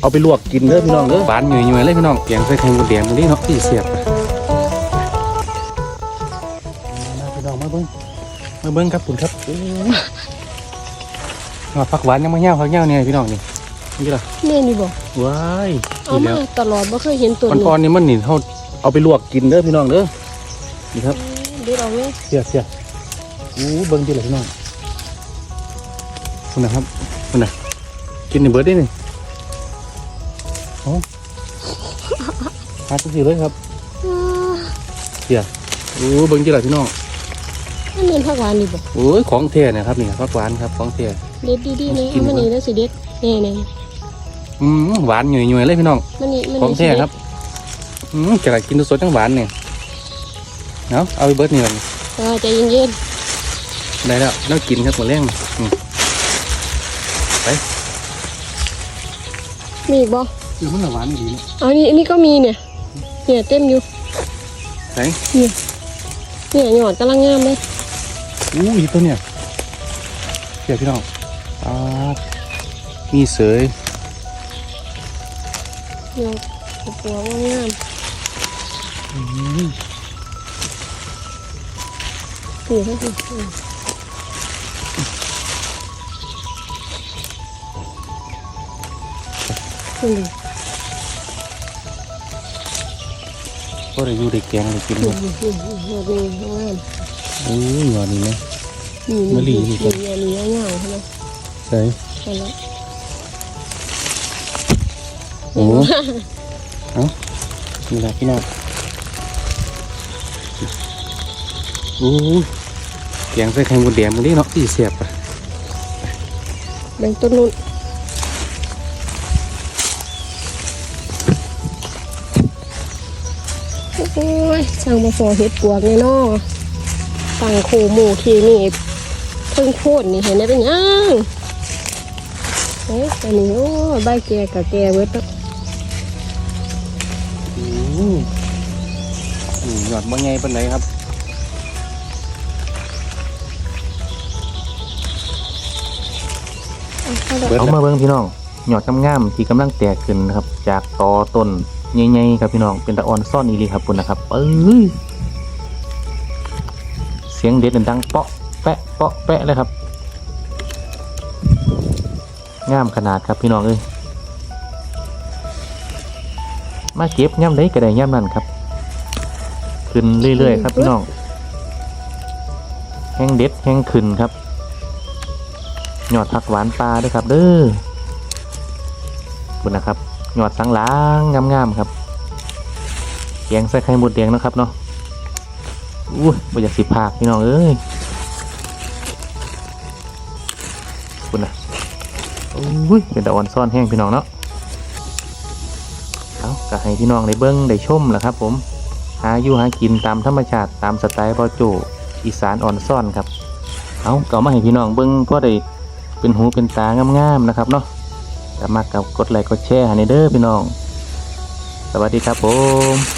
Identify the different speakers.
Speaker 1: เอาไปลวกกินเด้อพี่น้องเด้อหวานหยุ่ยๆเลยพี่น้องแกงใส่ไข่มดแดงตรงนี้เนาะที่เสียบมาพี่น้องมาเบิ้งมาเบิ้งครับคุณครับโอ้ยมาผักหวานยังมาเหี่ยวผักเหี่ยวเนี่ยพี่น้องนี่นี่ล่ะ
Speaker 2: แม่นี่บอก
Speaker 1: ว้าย
Speaker 2: เอา
Speaker 1: นี่
Speaker 2: มา
Speaker 1: แล้ว
Speaker 2: ตลอดบ่เคยเห็นตัว
Speaker 1: อ่
Speaker 2: นี้
Speaker 1: อนๆนี่มันนี่เขาเอาไปลวกกินเด้อพี่น้องเด้อนี่ครับ
Speaker 2: เดี๋ยวเอาไว้
Speaker 1: เสียบเสียบอู้เบิ้งดีเลยพี่น้องคุณนะครับคุณนะกินในเบิร์ดได้นี่ โอ้หาสักทีเลยครับ
Speaker 2: อ่า
Speaker 1: เสียอู้เบิ้งดีเลยพี่น้อง
Speaker 2: อันนี้ผักหวานนี่บอก
Speaker 1: โอ้ยของเทียนะครับนี่ผักหวานครับของเทีย
Speaker 2: เด็ดดีๆนะ
Speaker 1: กิน
Speaker 2: เอา
Speaker 1: ดีกว่า
Speaker 2: มันนี่แล้วสิเด็ดนี่นี่
Speaker 1: อืมหวานหยุ่ยๆเลยพี่น้อง
Speaker 2: มันนี่มัน
Speaker 1: ของ
Speaker 2: นี่
Speaker 1: แท้ครับอืมจะกินสดๆจังหวานเนี่ยเอาเอาไปเบิร์ดนี่เลย
Speaker 2: อ่าใจเย็น
Speaker 1: ได้แล้วแล้วกินครับหมดแรงอืม
Speaker 2: ๆมีอี กบ่
Speaker 1: คือมันหวานดีนะ
Speaker 2: เอานี่อันนี้ก็มีเนี่ย เนี่ยเต็มอยู่
Speaker 1: ไหน
Speaker 2: เนี่ยหยอดกำลังงามเลย
Speaker 1: อู้ยตัวเนี่ยเดี๋ยวพี่น้องอ่ามีเสย
Speaker 2: หยอดตัวงาม
Speaker 1: อืม
Speaker 2: ๆนี่ครับอืม
Speaker 1: ก็ได้อยู่ได้แกงได้กินเล
Speaker 2: ม
Speaker 1: ย
Speaker 2: อืมอืมหยอดนี่งาม
Speaker 1: อู้ยหวานนี่ไหม
Speaker 2: นี่
Speaker 1: มะลิ
Speaker 2: นี่
Speaker 1: ก่อน
Speaker 2: นี่นี่เงาใช่ไหม
Speaker 1: ใช่โอ้เอ้านี่แหละพี่น้องอู้ยแกงใส่ไข่มดแดงตรงนี้เนาะที่เสียบอะ
Speaker 2: แบ่งต้นนู้น โอ้ยสั่งมาสอเห็ดปวกเลยเนาะสั่งโคหมูทีนี่เพิ่งโพดนี่เห็นได้เป็นยังเฮ้ยอันนี้โอ้ยใบแก่กับแก่เวิร์ด
Speaker 1: อู้ยหยอดบ่ไงเป็นไรครับเอามาเบิ่งพี่น้องหยอดงามๆที่กำลังแตกขึ้นนะครับ จากตอต้น ใหญ่ๆครับพี่น้องเป็นตะออนซ่อนอีลีครับคุณนะครับเอ้ยเสียงเด็ดดังเปาะแปะเปาะแปะเลยครับงามขนาดครับพี่น้องเอ้ยมาเก็บย่ำได้ก็ได้ย่ำนั่นครับ ขึ้นเรื่อยๆครับพี่น้องแห้งเด็ดแห้งขึ้นครับยอดผักหวานปลาด้วยครับเด้อคุณนะครับ ยอดสังหลางงามๆครับแกงใส่ไข่หมดแดงนะครับเนาะอู้ยบ่อยากสิพากพี่น้องเอ้ยคุณนะอุ้ยเป็นตะออนซ่อนแห้งพี่น้องเนาะเอาก็ให้พี่น้องได้เบิ้งได้ชมแหละครับ ผมหาอยู่หากินตามธรรมชาติตามสไตล์บอโจอีสานอ่อนซ่อนครับเอาก็เอามาให้พี่น้องเบิ้งก็ได้เป็นหูเป็นตางามๆนะครับเนาะ แต่มากกับกดไลค์กดแชร์ให้ในเด้อพี่น้อง สวัสดีครับผม